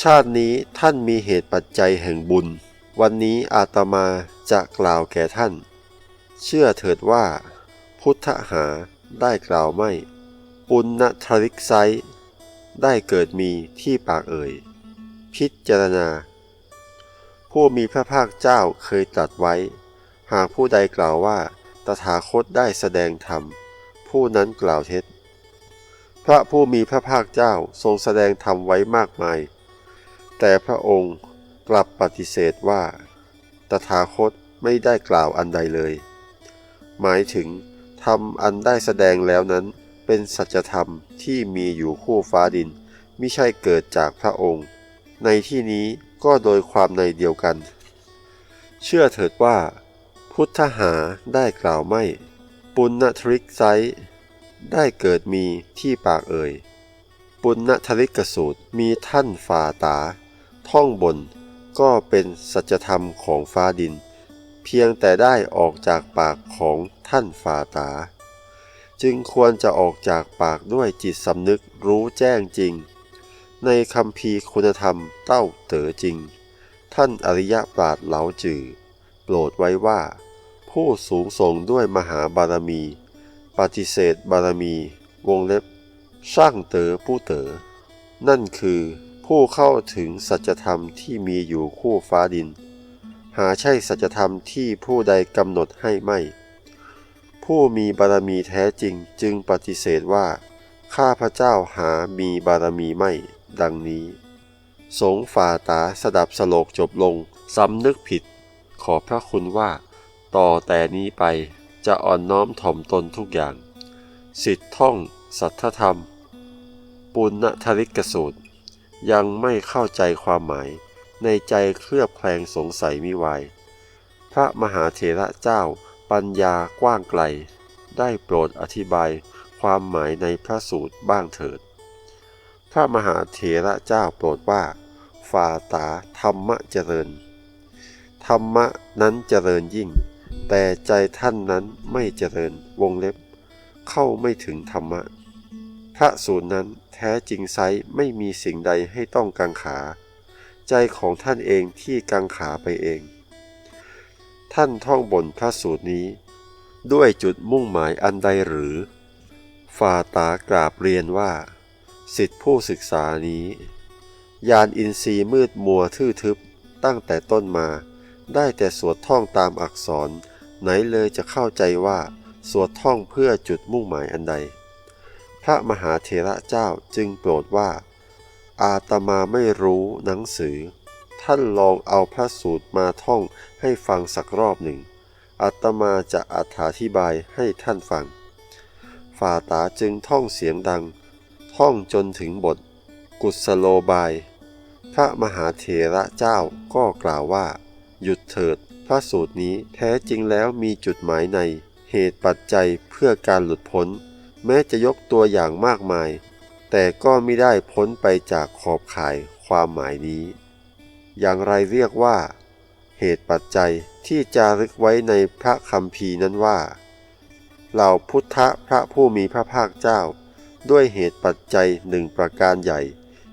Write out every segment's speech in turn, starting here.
ชาตินี้ท่านมีเหตุปัจจัยแห่งบุญ วันนี้อาตมาจะกล่าวแก่ท่าน เชื่อเถิดว่า พุทธหาได้กล่าวไม่ ปุณณทริกไซต์ได้เกิดมีที่ปากเอ่ย พิจารณา ผู้มีพระภาคเจ้าเคยตรัสไว้ หากผู้ใดกล่าวว่า ตถาคตได้แสดงธรรม ผู้นั้นกล่าวเท็จ พระผู้มีพระภาคเจ้าทรงแสดงธรรมไว้มากมาย แต่พระองค์กลับปฏิเสธว่า ตถาคตไม่ได้กล่าวอันใดเลย หมายถึงธรรมอันได้แสดงแล้วนั้นเป็นสัจธรรมที่มีอยู่คู่ฟ้าดินไม่ใช่เกิดจากพระองค์ ในที่นี้ก็โดยความในเดียวกัน เชื่อเถิดว่า พุทธหาได้กล่าวไม่ ปุณณทริกไซต์ได้เกิดมีที่ปากเอ่ย ปุณณทริกสูตรมีท่านฝ่าตา ท่องบน ก็เป็นสัจธรรมของฟ้าดิน เพียงแต่ได้ออกจากปากของท่านฝ่าตา จึงควรจะออกจากปากด้วยจิตสำนึกรู้แจ้งจริง ในคำพีคุณธรรมเต้าเต๋อจริง ท่านอริยปราดเหลาจือโปรดไว้ว่า ผู้สูงส่งด้วยมหาบารมี ปฏิเสธบารมี วงเล็บช่างเต๋อผู้เต๋อนั่นคือ ผู้เข้าถึงสัจธรรมที่มีอยู่คู่ฟ้าดิน หาใช่สัจธรรมที่ผู้ใดกำหนดให้ไม่ ผู้มีบารมีแท้จริงจึงปฏิเสธว่า ข้าพระเจ้าหามีบารมีไม่ ดังนี้ สงฝ่าตาสดับสโลกจบลงสำนึกผิด ขอพระคุณว่า ต่อแต่นี้ไปจะอ่อนน้อมถ่อมตนทุกอย่าง สิทธิท่อง สัทธธรรม ปุณณทริกสูตร ยังไม่เข้าใจความหมาย ในใจเคลือบแคลงสงสัยมิวาย พระมหาเถระเจ้าปัญญากว้างไกล ได้โปรดอธิบายความหมายในพระสูตรบ้างเถิด พระมหาเถระเจ้าโปรดว่าฟาตาธรรมะเจริญ ธรรมะนั้นเจริญยิ่ง แต่ใจท่านนั้นไม่เจริญวงเล็บ เข้าไม่ถึงธรรมะ พระสูตรนั้น ท้จริงไซไม่มีสิ่งใดให้ต้องกังขา ใจของท่านเองที่กังขาไปเอง ท่านท่องบนพระสูตรนี้ ด้วยจุดมุ่งหมายอันใดหรือฟาตากราบเรียนว่า สิทธิผู้ศึกษานี้ ยานอินทรีย์มืดมัวทื่อทึบตั้งแต่ต้นมา ได้แต่สวดท่องตามอักษร ไหนเลยจะเข้าใจว่า สวดท่องเพื่อจุดมุ่งหมายอันใด พระมหาเถระเจ้าจึงโปรดว่า อาตมาไม่รู้หนังสือ ท่านลองเอาพระสูตรมาท่องให้ฟังสักรอบหนึ่ง อาตมาจะอธิบายให้ท่านฟัง ฝ่าตาจึงท่องเสียงดัง ท่องจนถึงบท กุศโลบาย พระมหาเถระเจ้าก็กล่าวว่า หยุดเถิด พระสูตรนี้แท้จริงแล้วมีจุดหมายในเหตุปัจจัยเพื่อการหลุดพ้น แม้จะยกตัวอย่างมากมาย แต่ก็ไม่ได้พ้นไปจากขอบข่ายความหมายนี้ อย่างไรเรียกว่า เหตุปัจจัยที่จารึกไว้ในพระคัมภีร์นั้นว่า เหล่าพุทธพระผู้มีพระภาคเจ้า ด้วยเหตุปัจจัยหนึ่งประการใหญ่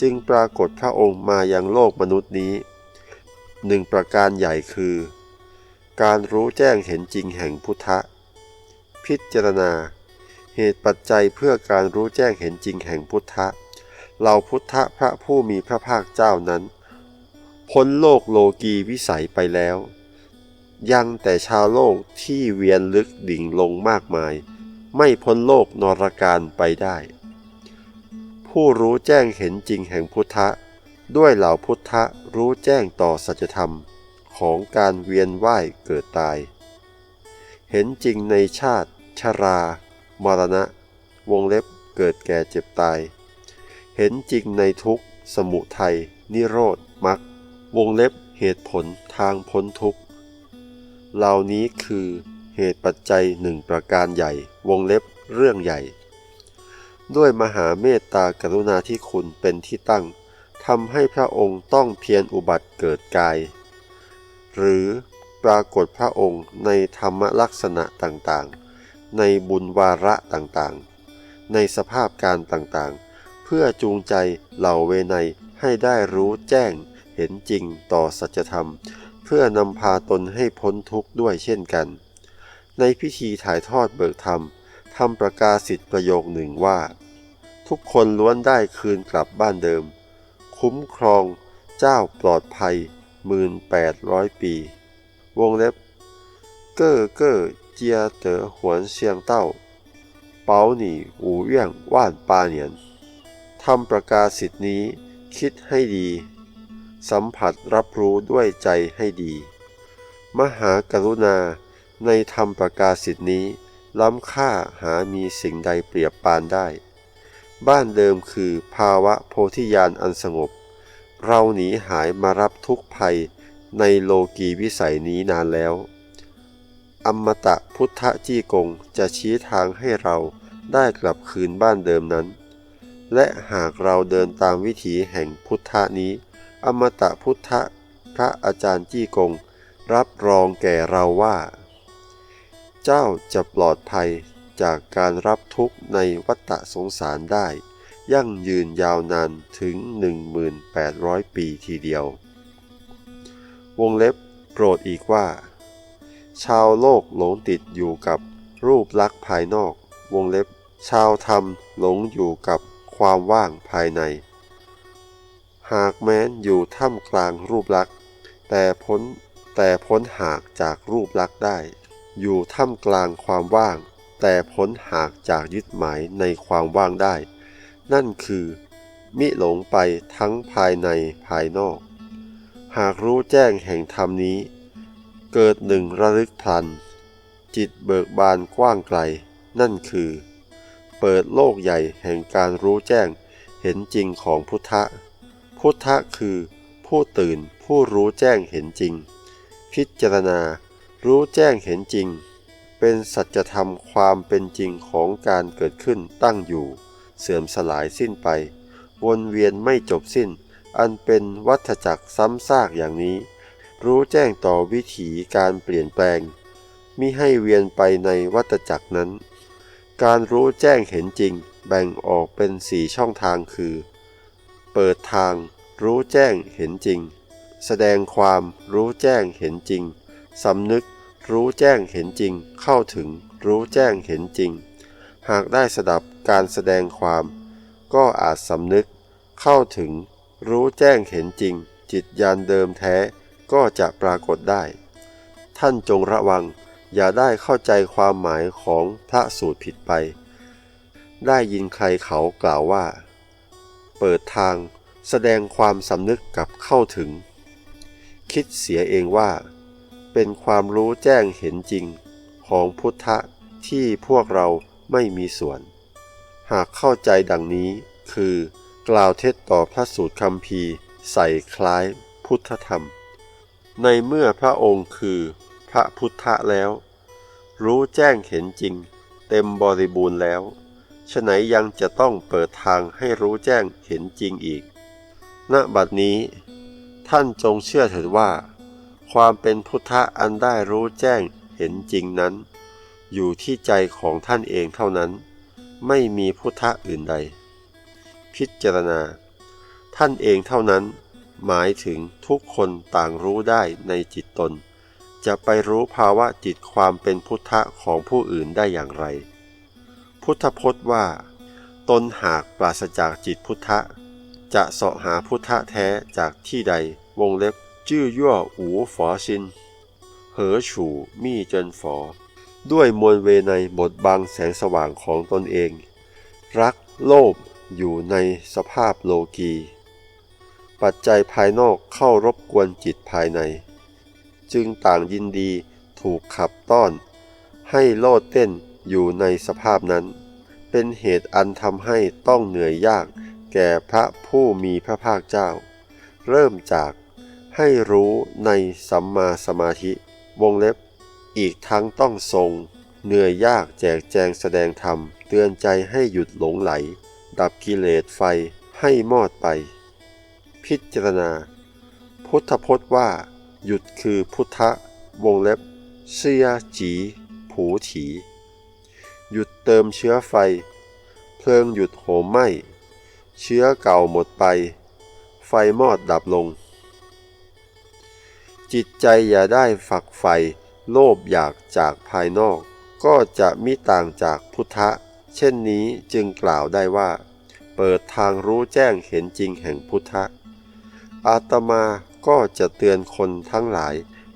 จึงปรากฏพระองค์มายังโลกมนุษย์นี้หนึ่งประการใหญ่คือ การรู้แจ้งเห็นจริงแห่งพุทธะ พิจารณา เหตุปัจจัยเพื่อการรู้แจ้งเห็นจริงแห่งพุทธะเหล่าพุทธพระผู้มีพระภาคเจ้านั้น พ้นโลกโลกีวิสัยไปแล้ว ยังแต่ชาวโลกที่เวียนลึกดิ่งลงมากมาย ไม่พ้นโลกนรการไปได้ ผู้รู้แจ้งเห็นจริงแห่งพุทธะ ด้วยเหล่าพุทธะรู้แจ้งต่อสัจธรรมของการเวียนว่ายเกิดตาย เห็นจริงในชาติชรา มรณะ วงเล็บเกิดแก่เจ็บตาย เห็นจริงในทุกสมุทัยนิโรธมรรควงเล็บเหตุผลทางพ้นทุกข์เหล่านี้คือเหตุปัจจัยหนึ่งประการใหญ่ วงเล็บเรื่องใหญ่ ด้วยมหาเมตตากรุณาธิคุณเป็นที่ตั้งทำให้พระองค์ต้องเพียรอุบัติเกิดกาย หรือปรากฏพระองค์ในธรรมลักษณะต่างๆ ในบุญวาระต่างๆ ในสภาพการต่างๆ เพื่อจูงใจเหล่าเวไนให้ได้รู้แจ้งเห็นจริงต่อสัจธรรม เพื่อนำพาตนให้พ้นทุกข์ด้วยเช่นกัน ในพิธีถ่ายทอดเบิกธรรมทำประกาศสิทธิประโยคหนึ่งว่า ทุกคนล้วนได้คืนกลับบ้านเดิม คุ้มครองเจ้าปลอดภัยหมื่นแปดร้อยปี วงเล็บ เก้อเก้อ เจียเต๋อหวนเซียงเต้าเป๋าหนีอูเวี่ยงว่านปาเหนียนทำประกาศสิทธินี้คิดให้ดี สัมผัสรับรู้ด้วยใจให้ดี มหากรุณาในธรรมประกาศสิทธินี้ ล้ำค่าหามีสิ่งใดเปรียบปานได้ บ้านเดิมคือภาวะโพธิญาณอันสงบ เราหนีหายมารับทุกภัยในโลกีวิสัยนี้นานแล้ว อมตะพุทธจี้กงจะชี้ทางให้เราได้กลับคืนบ้านเดิมนั้น และหากเราเดินตามวิถีแห่งพุทธนี้ อมตะพุทธพระอาจารย์จี้กง รับรองแก่เราว่า เจ้าจะปลอดภัยจากการรับทุกข์ในวัฏสงสารได้ ยั่งยืนยาวนานถึง 1,800 ปีทีเดียว วงเล็บโปรดอีกว่า ชาวโลกหลงติดอยู่กับรูปลักษณ์ภายนอก วงเล็บ ชาวธรรมหลงอยู่กับความว่างภายใน หากแม้นอยู่ท่ามกลางรูปลักษณ์แต่พ้นแต่พ้นหากจากรูปลักษณ์ได้ อยู่ท่ามกลางความว่าง แต่พ้นหากจากยึดหมายในความว่างได้ นั่นคือ มิหลงไปทั้งภายในภายนอก หากรู้แจ้งแห่งธรรมนี้ เกิดหนึ่งระลึกพลัน จิตเบิกบานกว้างไกล นั่นคือ เปิดโลกใหญ่แห่งการรู้แจ้งเห็นจริงของพุทธะ พุทธะคือผู้ตื่นผู้รู้แจ้งเห็นจริง พิจารณา รู้แจ้งเห็นจริง เป็นสัจธรรมความเป็นจริงของการเกิดขึ้นตั้งอยู่ เสื่อมสลายสิ้นไป วนเวียนไม่จบสิ้น อันเป็นวัฏจักรซ้ำซากอย่างนี้ รู้แจ้งต่อวิถีการเปลี่ยนแปลง มิให้เวียนไปในวัฏจักรนั้น การรู้แจ้งเห็นจริงแบ่งออกเป็นสี่ช่องทางคือ เปิดทาง รู้แจ้งเห็นจริง แสดงความรู้แจ้งเห็นจริง สำนึก รู้แจ้งเห็นจริง เข้าถึง รู้แจ้งเห็นจริง หากได้สดับการแสดงความ ก็อาจสำนึก เข้าถึง รู้แจ้งเห็นจริง จิตยานเดิมแท้ ก็จะปรากฏได้ ท่านจงระวังอย่าได้เข้าใจความหมายของพระสูตรผิดไป ได้ยินใครเขากล่าวว่า เปิดทางแสดงความสำนึกกับเข้าถึง คิดเสียเองว่า เป็นความรู้แจ้งเห็นจริงของพุทธะที่พวกเราไม่มีส่วน หากเข้าใจดังนี้คือกล่าวเท็จต่อพระสูตรคำพีใส่คล้ายพุทธธรรม ในเมื่อพระองค์คือพระพุทธะแล้ว รู้แจ้งเห็นจริง เต็มบริบูรณ์แล้วฉไหนยังจะต้องเปิดทางให้รู้แจ้งเห็นจริงอีก ณ บัดนี้ ท่านจงเชื่อเถิดว่า ความเป็นพุทธะอันได้รู้แจ้งเห็นจริงนั้น อยู่ที่ใจของท่านเองเท่านั้น ไม่มีพุทธะอื่นใด พิจารณา ท่านเองเท่านั้น หมายถึงทุกคนต่างรู้ได้ในจิตตน จะไปรู้ภาวะจิตความเป็นพุทธะของผู้อื่นได้อย่างไร พุทธพจน์ว่า ตนหากปราศจากจิตพุทธะ จะเสาะหาพุทธะแท้จากที่ใดวงเล็บจื้อยั่วอูฝอชิน เหอฉู่มี่เจินฝอ ด้วยมวลเวไนบดบังแสงสว่างของตนเอง รักโลภอยู่ในสภาพโลกี ปัจจัยภายนอกเข้ารบกวนจิตภายใน จึงต่างยินดีถูกขับต้อน ให้โลดเต้นอยู่ในสภาพนั้น เป็นเหตุอันทำให้ต้องเหนื่อยยากแก่พระผู้มีพระภาคเจ้า เริ่มจากให้รู้ในสัมมาสมาธิ วงเล็บ อีกทั้งต้องทรง เหนื่อยยากแจกแจงแสดงธรรม เตือนใจให้หยุดหลงไหล ดับกิเลสไฟให้มอดไป พิจารณา พุทธพจน์ว่า หยุดคือพุทธะวงเล็บเสียจีผูถี หยุดเติมเชื้อไฟ เพลิงหยุดโหมไหม้ เชื้อเก่าหมดไป ไฟมอดดับลง จิตใจอย่าได้ฝักใฝ่โลภอยากจากภายนอก ก็จะมิต่างจากพุทธะ เช่นนี้จึงกล่าวได้ว่า เปิดทางรู้แจ้งเห็นจริงแห่งพุทธะ อาตมาก็จะเตือนคนทั้งหลาย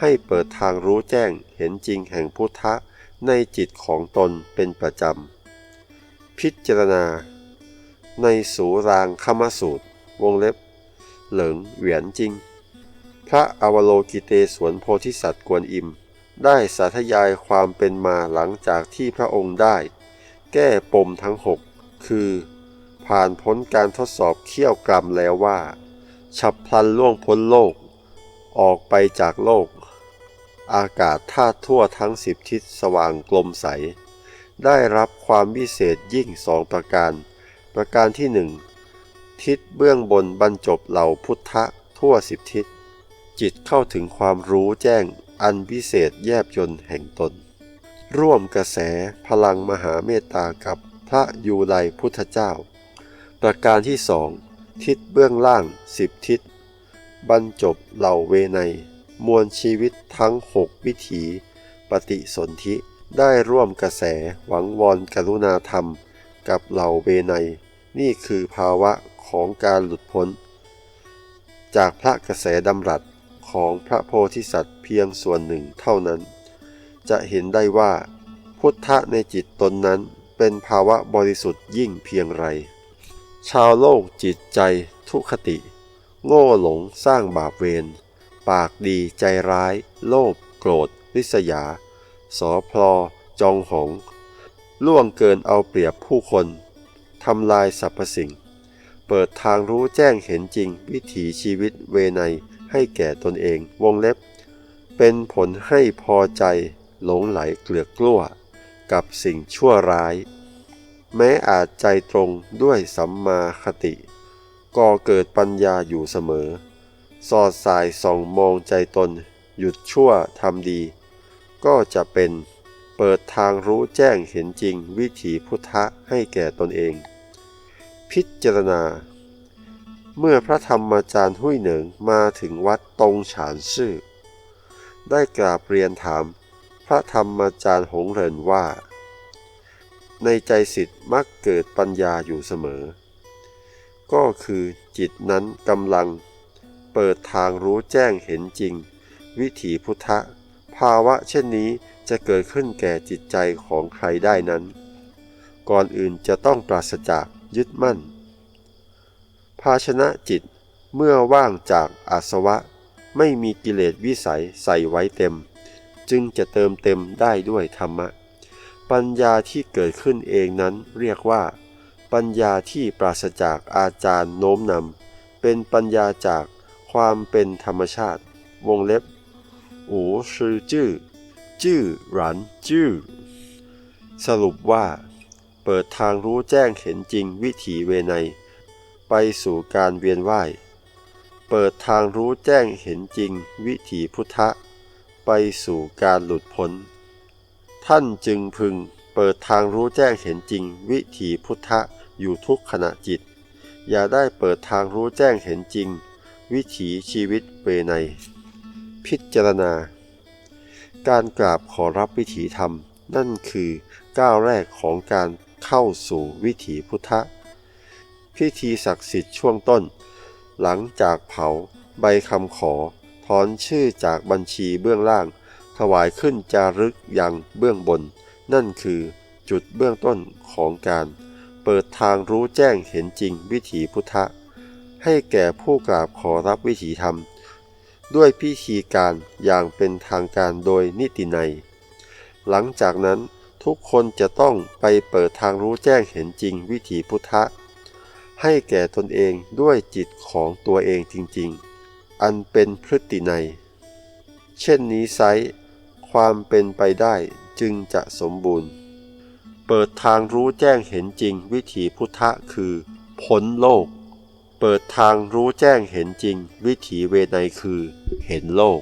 ให้เปิดทางรู้แจ้งเห็นจริงแห่งพุทธะในจิตของตนเป็นประจำ พิจารณา ในสูรางคมสูตร วงเล็บ เหลิงเหวียนจริง พระอวโลกิเตศวนโพธิสัตว์กวนอิม ได้สาธยายความเป็นมาหลังจากที่พระองค์ได้ แก้ปมทั้งหกคือ ผ่านพ้นการทดสอบเขี้ยวกรรมแล้วว่า ฉับพลันล่วงพ้นโลก ออกไปจากโลก อากาศธาทั่วทั้งสิบทิศสว่างกลมใส ได้รับความวิเศษยิ่งสองประการ ประการที่หนึ่งทิศเบื้องบนบรรจบเหล่าพุทธะทั่วสิบทิศ จิตเข้าถึงความรู้แจ้งอันพิเศษแยบยนแห่งตน ร่วมกระแสพลังมหาเมตตากับพระยูไลพุทธเจ้า ประการที่สอง ทิศเบื้องล่างสิบทิศ บรรจบเหล่าเวไนมวลชีวิตทั้งหกวิถี ปฏิสนธิได้ร่วมกระแสหวังวอนกรุณาธรรม กับเหล่าเวไนนี่คือภาวะของการหลุดพ้น จากพระกระแสดำรัสของพระโพธิสัตว์เพียงส่วนหนึ่งเท่านั้น จะเห็นได้ว่า พุทธะในจิตตนนั้นเป็นภาวะบริสุทธิ์ยิ่งเพียงไร ชาวโลกจิตใจทุคติ โง่หลงสร้างบาปเวร ปากดีใจร้าย โลภโกรธริษยา สอพลอจองหง ล่วงเกินเอาเปรียบผู้คน ทำลายสรรพสิ่ง เปิดทางรู้แจ้งเห็นจริง วิถีชีวิตเวไนให้แก่ตนเองวงเล็บ เป็นผลให้พอใจ หลงไหลเกลือกกลั้ว กับสิ่งชั่วร้าย แม้อาจใจตรงด้วยสัมมาคติก่อเกิดปัญญาอยู่เสมอ สอดสายส่องมองใจตน หยุดชั่วทำดี ก็จะเป็นเปิดทางรู้แจ้งเห็นจริงวิถีพุทธะให้แก่ตนเอง พิจารณา เมื่อพระธรรมจารย์หุ้ยเหนิงมาถึงวัดตรงฉานซื่อ ได้กราบเรียนถาม พระธรรมจารย์หงเหรินว่า ในใจสิทธิ์มักเกิดปัญญาอยู่เสมอ ก็คือจิตนั้นกำลังเปิดทางรู้แจ้งเห็นจริง วิถีพุทธะ ภาวะเช่นนี้จะเกิดขึ้นแก่จิตใจของใครได้นั้น ก่อนอื่นจะต้องปราศจากยึดมั่น ภาชนะจิตเมื่อว่างจากอาสวะ ไม่มีกิเลสวิสัยใส่ไว้เต็ม จึงจะเติมเต็มได้ด้วยธรรมะ ปัญญาที่เกิดขึ้นเองนั้นเรียกว่า ปัญญาที่ปราศจากอาจารย์โน้มนำเป็นปัญญาจากความเป็นธรรมชาติ วงเล็บอูชื่อจื้อจื้อหรันจื้อสรุปว่า เปิดทางรู้แจ้งเห็นจริงวิถีเวไนยไปสู่การเวียนว่าย เปิดทางรู้แจ้งเห็นจริงวิถีพุทธะ ไปสู่การหลุดพ้น ท่านจึงพึงเปิดทางรู้แจ้งเห็นจริง วิถีพุทธะอยู่ทุกขณะจิต อย่าได้เปิดทางรู้แจ้งเห็นจริง วิถีชีวิตเวไนยพิจารณา การกราบขอรับวิถีธรรม นั่นคือก้าวแรกของการเข้าสู่วิถีพุทธะพิธีศักดิ์สิทธิ์ช่วงต้น หลังจากเผา ใบคำขอ ถอนชื่อจากบัญชีเบื้องล่าง ถวายขึ้นจารึกยังเบื้องบน นั่นคือจุดเบื้องต้นของการ เปิดทางรู้แจ้งเห็นจริงวิถีพุทธะ ให้แก่ผู้กราบขอรับวิถีธรรม ด้วยพิธีการอย่างเป็นทางการโดยนิตินัย หลังจากนั้นทุกคนจะต้องไปเปิดทางรู้แจ้งเห็นจริงวิถีพุทธะ ให้แก่ตนเองด้วยจิตของตัวเองจริงๆ อันเป็นพฤตินัยเช่นนี้ไซ ความเป็นไปได้จึงจะสมบูรณ์ เปิดทางรู้แจ้งเห็นจริงวิถีพุทธะคือพ้นโลก เปิดทางรู้แจ้งเห็นจริง วิถีเวไนคือ เห็นโลก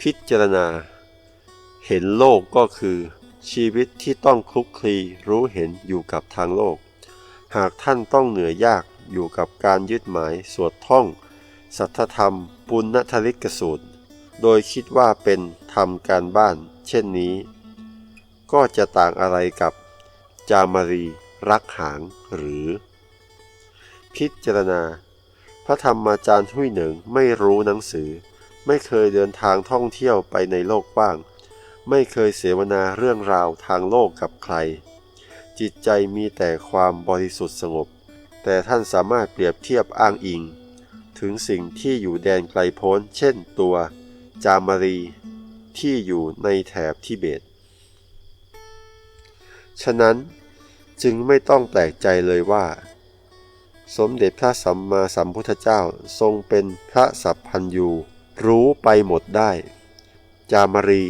พิจารณา เห็นโลกก็คือ ชีวิตที่ต้องคลุกคลีรู้เห็นอยู่กับทางโลก หากท่านต้องเหนื่อยยากอยู่กับการยึดหมายสวดท่อง สัทธธรรม ปุณณทริกสูตร โดยคิดว่าเป็นทำการบ้าน เช่นนี้ ก็จะต่างอะไรกับ จามารีรักหางหรือ พิจารณา พระธรรมาจารย์หุยเหนิงไม่รู้หนังสือ ไม่เคยเดินทางท่องเที่ยวไปในโลกกว้าง ไม่เคยเสวนาเรื่องราวทางโลกกับใคร จิตใจมีแต่ความบริสุทธิ์สงบ แต่ท่านสามารถเปรียบเทียบอ้างอิง ถึงสิ่งที่อยู่แดนไกลโพ้น เช่นตัว จามารีที่อยู่ในแถบทิเบต ฉะนั้นจึงไม่ต้องแปลกใจเลยว่า สมเด็จพระสัมมาสัมพุทธเจ้าทรงเป็นพระสัพพันยูรู้ไปหมดได้ จามารี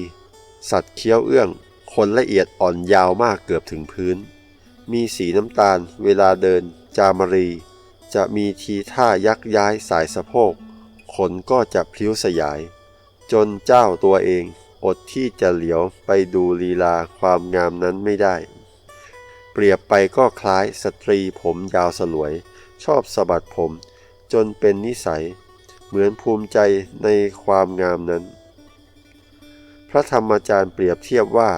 สัตว์เคี้ยวเอื้อง คนละเอียดอ่อนยาวมากเกือบถึงพื้น มีสีน้ำตาลเวลาเดินจามารี จะมีทีท่ายักย้ายสายสะโพก ขนก็จะพลิ้วสยาย จนเจ้าตัวเอง อดที่จะเหลียวไปดูลีลาความงามนั้นไม่ได้ เปรียบไปก็คล้ายสตรีผมยาวสลวย ชอบสะบัดผม จนเป็นนิสัย เหมือนภูมิใจในความงามนั้น พระธรรมจารย์เปรียบเทียบว่า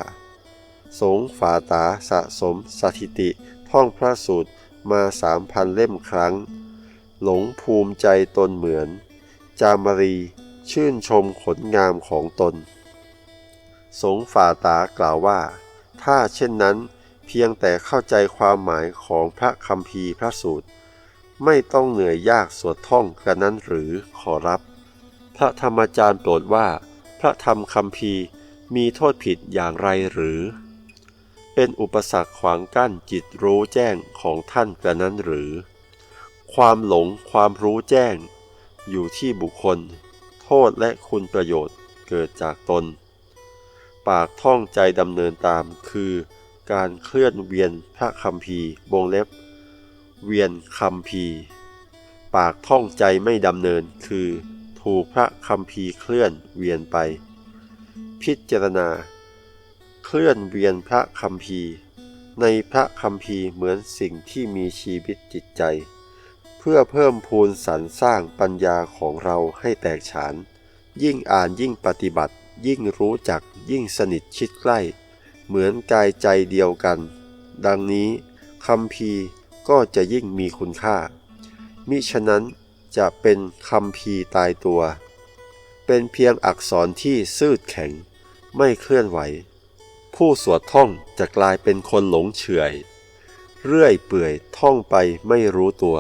สงฝาตาสะสมสถิติท่องพระสูตรมาสามพันเล่มครั้ง หลงภูมิใจตนเหมือน จามรี ชื่นชมขนงามของตน สงฆ์ฝาตากล่าวว่า ถ้าเช่นนั้นเพียงแต่เข้าใจความหมายของพระคัมภีพระสูตร ไม่ต้องเหนื่อยยากสวดท่องกันนั้นหรือขอรับ พระธรรมจารย์โปรดว่า พระธรรมคัมภีมีโทษผิดอย่างไรหรือ เป็นอุปสรรคขวางกั้นจิตรู้แจ้งของท่านกระนั้นหรือ ความหลงความรู้แจ้ง อยู่ที่บุคคล โทษและคุณประโยชน์เกิดจากตน ปากท่องใจดำเนินตามคือการเคลื่อนเวียนพระคัมภีวงเล็บ เวียนคัมภีปากท่องใจไม่ดำเนินคือ ถูกพระคัมภีเคลื่อนเวียนไป พิจารณา เคลื่อนเวียนพระคัมภีในพระคัมภีเหมือนสิ่งที่มีชีวิตจิตใจ เพื่อเพิ่มพูนสรรสร้างปัญญาของเราให้แตกฉาน ยิ่งอ่านยิ่งปฏิบัติ ยิ่งรู้จักยิ่งสนิทชิดใกล้ เหมือนกายใจเดียวกัน ดังนี้คัมภีก็จะยิ่งมีคุณค่า มิฉะนั้นจะเป็นคัมภีตายตัว เป็นเพียงอักษรที่ซื่ดแข็ง ไม่เคลื่อนไหว ผู้สวดท่องจะกลายเป็นคนหลงเฉยเรื่อยเปื่อยท่องไปไม่รู้ตัว